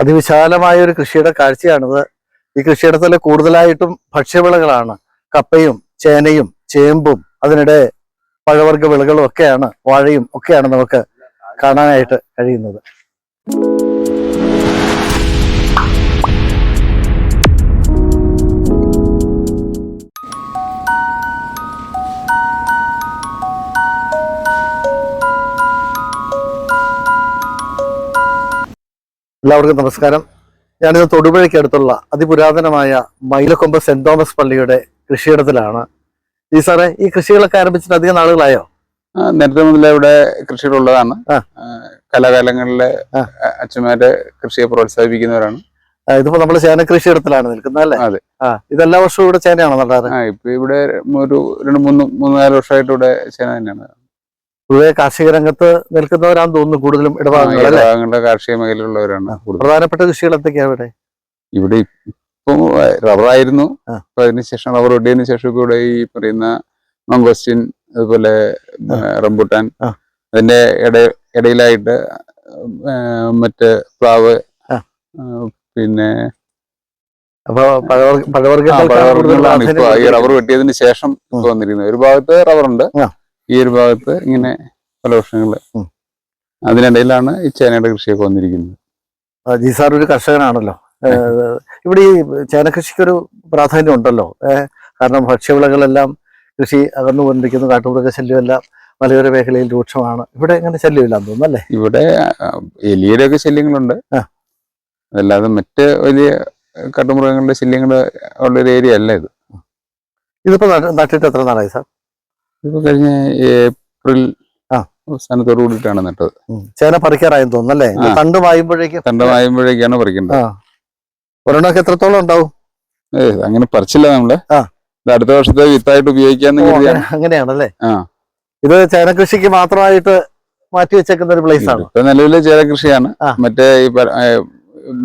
അതിവിശാലമായ ഒരു കൃഷിയുടെ കാഴ്ചയാണിത്. ഈ കൃഷിയിടത്തിൽ കൂടുതലായിട്ടും ഭക്ഷ്യവിളകളാണ്. കപ്പയും ചേനയും ചേമ്പും അതിനിടെ പഴവർഗ വിളകളും ഒക്കെയാണ് വാഴയും ഒക്കെയാണ് നമുക്ക് കാണാനായിട്ട് കഴിയുന്നത്. എല്ലാവർക്കും നമസ്കാരം. ഞാനിത് തൊടുപുഴയ്ക്ക് അടുത്തുള്ള അതിപുരാതനമായ മൈലക്കൊമ്പ് സെന്റ് തോമസ് പള്ളിയുടെ കൃഷിയിടത്തിലാണ്. ഈ സാറേ ഈ കൃഷികളൊക്കെ ആരംഭിച്ചിട്ട് അധികം നാളുകളായോ? നേരത്തെ മുതലേ ഇവിടെ കൃഷികളുള്ളതാണ്. കലാകാലങ്ങളിലെ അച്ഛന്മാരെ കൃഷിയെ പ്രോത്സാഹിപ്പിക്കുന്നവരാണ്. ഇതിപ്പോ നമ്മൾ ചേന കൃഷിയിടത്തിലാണ് നിൽക്കുന്നത് അല്ലേ? അതെ. ഇതെല്ലാ വർഷവും ഇവിടെ ചേനയാണോ നടാറ്? ഇപ്പൊ ഇവിടെ ഒരു രണ്ട് മൂന്ന് മൂന്നാൽ നാല് വർഷമായിട്ട് ഇവിടെ ചേന തന്നെയാണ് പൊതുവെ കാർഷിക രംഗത്ത് നിൽക്കുന്നവരാണെന്ന് തോന്നുന്നു കൂടുതലും ഇടപാടുകളുടെ കാർഷിക മേഖലയിലുള്ളവരാണ് പ്രധാനപ്പെട്ട കൃഷികൾ എന്തൊക്കെയാണ് ഇവിടെ? ഇവിടെ ഇപ്പൊ റബ്ബറായിരുന്നു. അപ്പൊ അതിനുശേഷം റബ്ബർ ഒടിയതിനു ശേഷം ഇവിടെ ഈ പറയുന്ന മംഗോസ്റ്റിൻ അതുപോലെ. റംബുട്ടാൻ അതിന്റെ ഇട ഇടയിലായിട്ട് മറ്റേ പ്ലാവ് പിന്നെ പഴവർഗങ്ങളാണ് ഇപ്പൊ ഈ റബ്ബർ വെട്ടിയതിന് ശേഷം. വന്നിരിക്കുന്നത്. ഒരു ഭാഗത്ത് റബ്ബറുണ്ട്. ഈ ഒരു ഭാഗത്ത് ഇങ്ങനെ പല വർഷങ്ങൾ. അതിനിടയിലാണ് ഈ ചേനയുടെ കൃഷിയൊക്കെ വന്നിരിക്കുന്നത്. ജി സാർ ഒരു കർഷകനാണല്ലോ. ഇവിടെ ഈ ചേന കൃഷിക്ക് ഒരു പ്രാധാന്യം ഉണ്ടല്ലോ. കാരണം ഭക്ഷ്യവിളകളെല്ലാം കൃഷി അകന്നു കൊണ്ടിരിക്കുന്നു. കാട്ടുമൃഗ ശല്യമെല്ലാം മലയോര മേഖലയിൽ രൂക്ഷമാണ്. ഇവിടെ അങ്ങനെ ശല്യമില്ലാന്ന് തോന്നുന്നു അല്ലേ? ഇവിടെ എലിയുടെ ഒക്കെ ശല്യങ്ങളുണ്ട്. അതല്ലാതെ മറ്റ് വലിയ കാട്ടുമൃഗങ്ങളുടെ ശല്യങ്ങൾ ഉള്ള ഒരു ഏരിയ അല്ല ഇത്. ഇതിപ്പോ നട്ട്- നട്ടിട്ട് എത്ര നാളായി സാർ? ഇപ്പൊ കഴിഞ്ഞ ഏപ്രിൽ. അവസാനത്തോടു കൂടിയിട്ടാണ് നട്ടത്. ചേന പറിക്കാറായെന്ന് തോന്നുന്നല്ലേ ഇത് ആ. തണ്ട് വായുമ്പോഴേക്കാണ് പറിക്കേണ്ടത്. ഒരെണ്ണമൊക്കെ എത്രത്തോളം ഉണ്ടാവും? ഏ അങ്ങനെ പറിച്ചില്ല നമ്മൾ. അടുത്ത വർഷത്തെ വിത്തായിട്ട് ഉപയോഗിക്കാന്ന് അങ്ങനെയാണല്ലേ. ഇത് ചേന കൃഷിക്ക് മാത്രമായിട്ട് മാറ്റി വെച്ചേക്കുന്ന ഒരു പ്ലേസ് ആണ്. ഇപ്പൊ നിലവിൽ ചേന കൃഷിയാണ്. മറ്റേ ഈ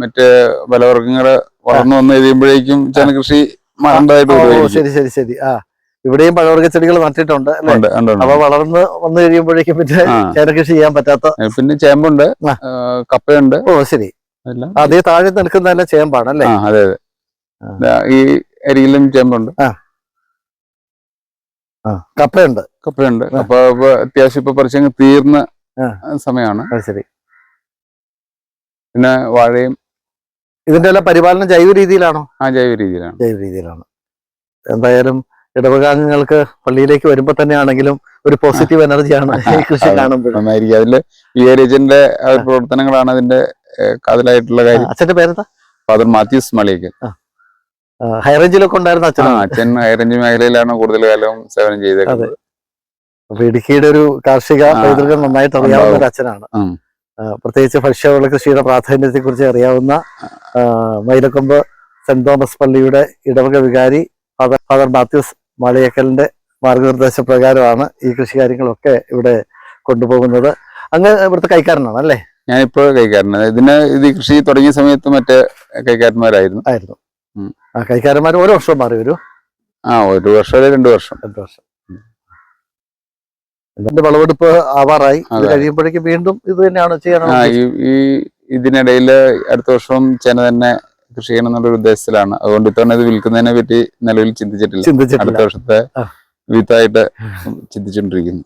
മറ്റേ പലവർഗങ്ങൾ വളർന്നു വന്നു കഴിയുമ്പോഴേക്കും ചേന കൃഷി ശരി ശരി ശരി. ആ. ഇവിടെയും പഴവർഗ ചെടികൾ നട്ടിട്ടുണ്ട്. അപ്പൊ വളർന്ന് വന്നു കഴിയുമ്പോഴേക്കും പിന്നെ. ചേന കൃഷി ചെയ്യാൻ പറ്റാത്ത പിന്നെ ചേമ്പുണ്ട് കപ്പയുണ്ട്. ഓ ശരി. അതേ താഴെ നിൽക്കുന്നതല്ല ചേമ്പാണ് അല്ലേ? അതെ അതെ. ഈ അരിയിലും ചേമ്പുണ്ട്. കപ്പയുണ്ട്. കപ്പയുണ്ട്. അപ്പൊ അത്യാവശ്യം ഇപ്പൊ പറിച്ചങ്ങ് തീർന്ന സമയമാണ്. ശരി. പിന്നെ വാഴയും. ഇതിന്റെ എല്ലാം പരിപാലനം ജൈവ രീതിയിലാണോ? ആ ജൈവ രീതിയിലാണ്. ജൈവ രീതിയിലാണ്. എന്തായാലും ഇടവകാംഗങ്ങൾക്ക് പള്ളിയിലേക്ക് വരുമ്പോ തന്നെയാണെങ്കിലും ഒരു പോസിറ്റീവ് എനർജിയാണ് ഈ കൃഷി. കാണുമ്പോൾ നന്നായിരിക്കും. അതിൽ ഈ ഏരിയജന്റെ പ്രവർത്തനങ്ങളാണ് അതിന്റെ കാതലായിട്ടുള്ള കാര്യം. അച്ഛന്റെ പേരെന്താ? ഫാദർ മാത്യൂസ് മളിയക്കൽ ഹൈറേഞ്ചിലൊക്കെ ഉണ്ടായിരുന്ന അച്ഛൻ അച്ഛൻ ഹൈറേഞ്ച് മേഖലയിലാണ് കൂടുതൽ കാലവും സേവനം ചെയ്തേക്കുന്നത്. അപ്പൊ ഇടുക്കിയുടെ ഒരു കാർഷിക പൈതൃകം നന്നായിട്ട് അറിയാവുന്ന ഒരു. അച്ഛനാണ്. പ്രത്യേകിച്ച് ഭക്ഷ്യവിള കൃഷിയുടെ പ്രാധാന്യത്തെ കുറിച്ച് അറിയാവുന്ന മൈലക്കൊമ്പ് സെന്റ് തോമസ് പള്ളിയുടെ ഇടവക വികാരി ഫാദർ ഫാദർ മാത്യൂസ് മാളിയക്കലിന്റെ മാർഗനിർദ്ദേശ പ്രകാരമാണ് ഈ കൃഷി കാര്യങ്ങളൊക്കെ ഇവിടെ കൊണ്ടുപോകുന്നത്. അങ്ങ് ഇവിടുത്തെ കൈക്കാരനാണ് അല്ലേ? ഞാനിപ്പോ കൈക്കാരനാണ്. ഇതിന് ഇത് കൃഷി തുടങ്ങിയ സമയത്ത് മറ്റേ കൈക്കാരന്മാരായിരുന്നു. ആയിരുന്നു. ആ കൈക്കാരന്മാർ ഓരോ വർഷവും മാറി വരും. ആ ഒരു വർഷം അല്ലെങ്കിൽ രണ്ടു വർഷം? രണ്ടു വർഷം. ഇതിന്റെ വിളവെടുപ്പ് ആവാറായി. ഇത്. കഴിയുമ്പോഴേക്കും വീണ്ടും ഇത് തന്നെയാണ് ചെയ്യാനാണ് ഈ ഇതിനിടയിൽ അടുത്ത വർഷം ചേന തന്നെ കൃഷി ചെയ്യണം എന്നുള്ള ഉദ്ദേശത്തിലാണ് അതുകൊണ്ട് ഇത്തവണ ഇത് വിൽക്കുന്നതിനെ പറ്റി നിലവിൽ ചിന്തിച്ചിട്ടില്ല. അടുത്ത വർഷത്തെ. വിത്തായിട്ട് ചിന്തിച്ചുകൊണ്ടിരിക്കുന്നു